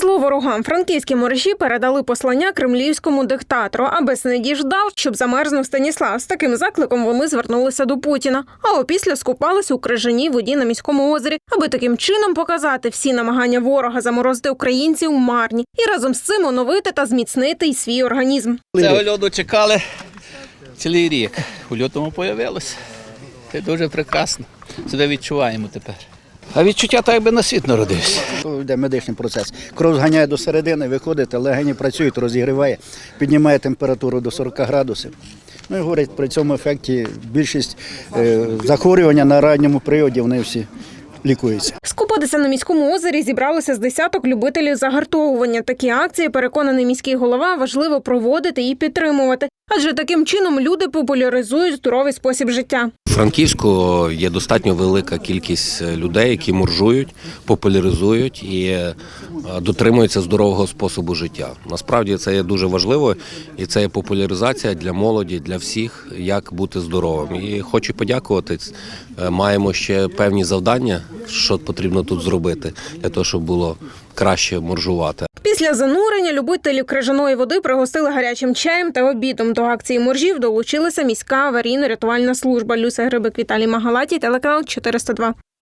Зло ворогам франківські мережі передали послання кремлівському диктатору, аби Снеді ждав, щоб замерзнув Станіслав. З таким закликом вони звернулися до Путіна. А опісля скупалися у крижаній воді на міському озері, аби таким чином показати всі намагання ворога заморозити українців марні і разом з цим оновити та зміцнити й свій організм. Цього льоду чекали цілий рік. У лютому появилося. Це дуже прекрасно. Себе відчуваємо тепер. А відчуття так, якби на світ народився. Йде медичний процес. Кров зганяє до середини, виходите, легені працюють, розігріває, піднімає температуру до 40 градусів. Ну і говорять, при цьому ефекті більшість е, захворювання на ранньому періоді вони всі лікуються. Скупатися на міському озері зібралося з десяток любителів загартовування. Такі акції, переконаний міський голова, важливо проводити і підтримувати. Адже таким чином люди популяризують здоровий спосіб життя. У Франківську є достатньо велика кількість людей, які моржують, популяризують і е, дотримуються здорового способу життя. Насправді це є дуже важливо, і це є популяризація для молоді, для всіх, як бути здоровим. І хочу подякувати. Е, Маємо ще певні завдання, що потрібно тут зробити для того, щоб було краще моржувати. Після занурення любителів крижаної води пригостили гарячим чаєм та обідом. До акції моржів долучилася міська аварійно-рятувальна служба. Люся Грибик Віталій Магалатій, телеканал 402.